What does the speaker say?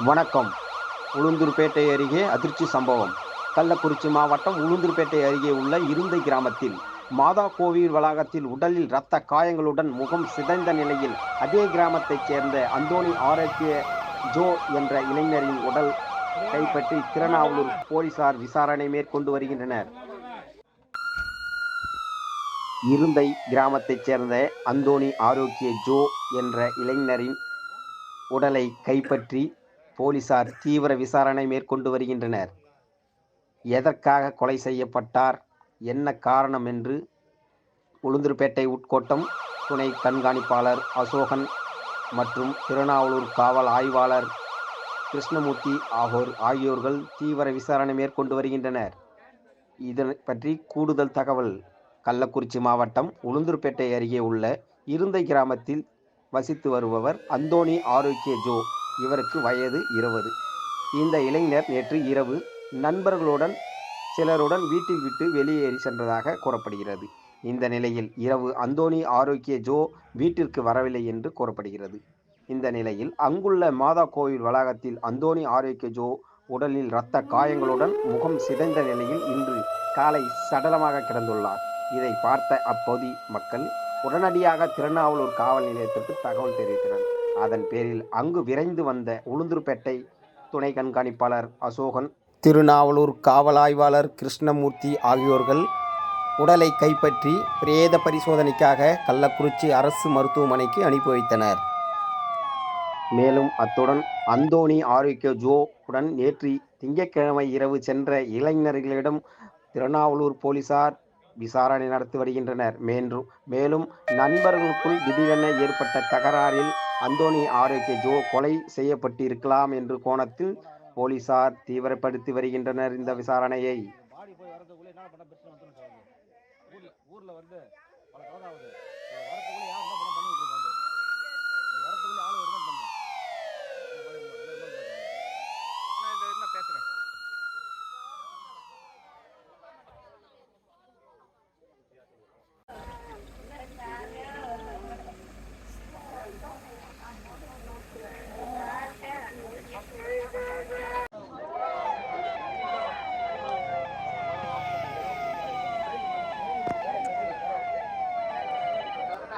வணக்கம். உளுந்தூர்பேட்டை அருகே அதிர்ச்சி சம்பவம். கள்ளக்குறிச்சி மாவட்டம் உளுந்தூர்பேட்டை அருகே உள்ள இருந்தை கிராமத்தில் மாதா கோவில் வளாகத்தில் உடலில் இரத்த காயங்களுடன் முகம் சிதைந்த நிலையில் அதே கிராமத்தைச் சேர்ந்த அந்தோணி ஆரோக்கிய ஜோ என்ற இளைஞரின் உடல் கைப்பற்றி திருநாவலூர் போலீசார் விசாரணை மேற்கொண்டு வருகின்றனர். இருந்தை கிராமத்தைச் சேர்ந்த அந்தோணி ஆரோக்கிய ஜோ என்ற இளைஞரின் உடலை கைப்பற்றி போலீசார் தீவிர விசாரணை மேற்கொண்டு வருகின்றனர். எதற்காக கொலை செய்யப்பட்டார்? என்ன காரணம் என்று உளுந்தூர்பேட்டை உட்கோட்டம் துணை கண்காணிப்பாளர் அசோகன் மற்றும் திருநாவலூர் காவல் ஆய்வாளர் கிருஷ்ணமூர்த்தி ஆகியோர் ஆகியோர்கள் தீவிர விசாரணை மேற்கொண்டு வருகின்றனர். இதனை பற்றி கூடுதல் தகவல் கள்ளக்குறிச்சி மாவட்டம் உளுந்தூர்பேட்டை அருகே உள்ள இருந்தை கிராமத்தில் வசித்து வருபவர் அந்தோணி ஆரோக்கிய ஜோ. இவருக்கு வயது இருபது. இந்த இளைஞர் நேற்று இரவு நண்பர்களுடன் சிலருடன் வீட்டில் விட்டு வெளியேறி சென்றதாக கூறப்படுகிறது. இந்த நிலையில் இரவு அந்தோனி ஆரோக்கிய ஜோ வீட்டிற்கு வரவில்லை என்று கூறப்படுகிறது. இந்த நிலையில் அங்குள்ள மாதா கோவில் வளாகத்தில் அந்தோனி ஆரோக்கிய ஜோ உடலில் இரத்த காயங்களுடன் முகம் சிதைந்த நிலையில் இன்று காலை சடலமாக கிடந்துள்ளார். இதை பார்த்த அப்பகுதி மக்கள் உடனடியாக திருநாவலூர் காவல் நிலையத்திற்கு தகவல் தெரிவித்தனர். அதன் பேரில் அங்கு விரைந்து வந்த உளுந்தூர்பேட்டை துணை கண்காணிப்பாளர் அசோகன் திருநாவலூர் காவல் ஆய்வாளர் கிருஷ்ணமூர்த்தி ஆகியோர்கள் உடலை கைப்பற்றி பிரேத பரிசோதனைக்காக கள்ளக்குறிச்சி அரசு மருத்துவமனைக்கு அனுப்பி வைத்தனர். மேலும் அத்துடன் அந்தோணி ஆரோக்கிய ஜோ உடன் நேற்று திங்கட்கிழமை இரவு சென்ற இளைஞர்களிடம் திருநாவலூர் போலீசார் விசாரணை நடத்தி வருகின்றனர். மேலும் மேலும் நண்பர்களுக்குள் திடீரென ஏற்பட்ட தகராறில் அந்தோணி ஆரோக்கிய ஜோ கொலை செய்யப்பட்டிருக்கலாம் என்று கோணத்தில் போலீசார் தீவிரப்படுத்தி வருகின்றனர் இந்த விசாரணையை. ஊர்ல வந்து